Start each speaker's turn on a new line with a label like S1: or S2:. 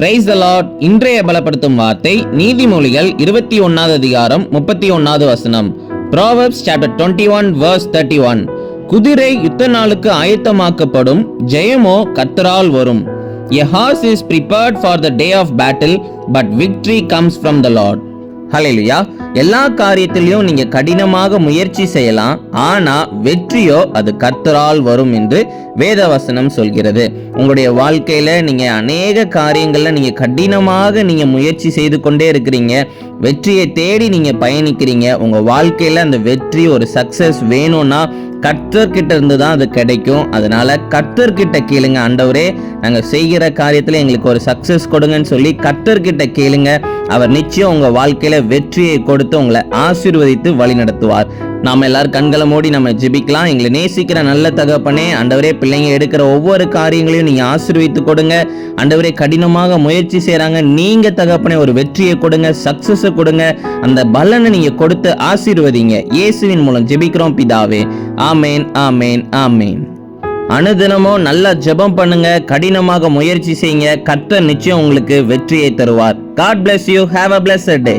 S1: Praise the Lord இன்றைய பலப்படுத்தும் வார்த்தை நீதிமொழிகள் இருபத்தி ஒன்னாவது அதிகாரம் முப்பத்தி ஒன்னாவது வசனம். Proverbs chapter twenty one verse thirty one குதிரை யுத்த நாளுக்கு ஆயத்தமாக்கப்படும் ஜெயமோ கத்தரால் வரும். A horse is prepared for the day of battle but victory comes from the Lord hallelujah எல்லா காரியத்திலையும் நீங்க கடினமாக முயற்சி செய்யலாம். ஆனா வெற்றியோ அது கர்த்தரால் வரும் என்று வேதவசனம் சொல்கிறது. உங்களுடைய வாழ்க்கையில நீங்க அநேக காரியங்கள்ல நீங்க கடினமாக நீங்க முயற்சி செய்து கொண்டே இருக்கிறீங்க. வெற்றியை தேடி நீங்க பயணிக்கிறீங்க. உங்க வாழ்க்கையில அந்த வெற்றி ஒரு சக்சஸ் வேணும்னா கர்த்தர்கிட்ட இருந்து தான் அது கிடைக்கும். அதனால கர்த்தர்கிட்ட கேளுங்க ஆண்டவரே. நாங்கள் செய்கிற காரியத்தில் எங்களுக்கு ஒரு சக்சஸ் கொடுங்கன்னு சொல்லி கர்த்தர்கிட்ட கேளுங்க. அவர் நிச்சயம் உங்க வாழ்க்கையில வெற்றியை கொடுத்து உங்களை ஆசீர்வதித்து வழி நடத்துவார். நாம எல்லாரும் கண்களை மூடி நம்ம ஜிபிக்கலாம். எங்களை நேசிக்கிற நல்ல தகப்பனே அண்டவரே பிள்ளைங்க எடுக்கிற ஒவ்வொரு காரியங்களையும் நீங்கள் ஆசீர்வித்து கொடுங்க. அண்டவரே கடினமாக முயற்சி செய்கிறாங்க நீங்கள் தகப்பனே ஒரு வெற்றியை கொடுங்க சக்சஸை கொடுங்க. அந்த பலனை நீங்கள் கொடுத்து ஆசீர்வதிங்க. இயேசுவின் மூலம் ஜெபிக்கிறோம் பிதாவே. ஆமேன் ஆமேன் ஆமேன். அனுதினமும் நல்லா ஜெபம் பண்ணுங்க கடினமாக முயற்சி செய்யுங்க கர்த்தர் நிச்சயம் உங்களுக்கு வெற்றியை தருவார். God bless you have a bless day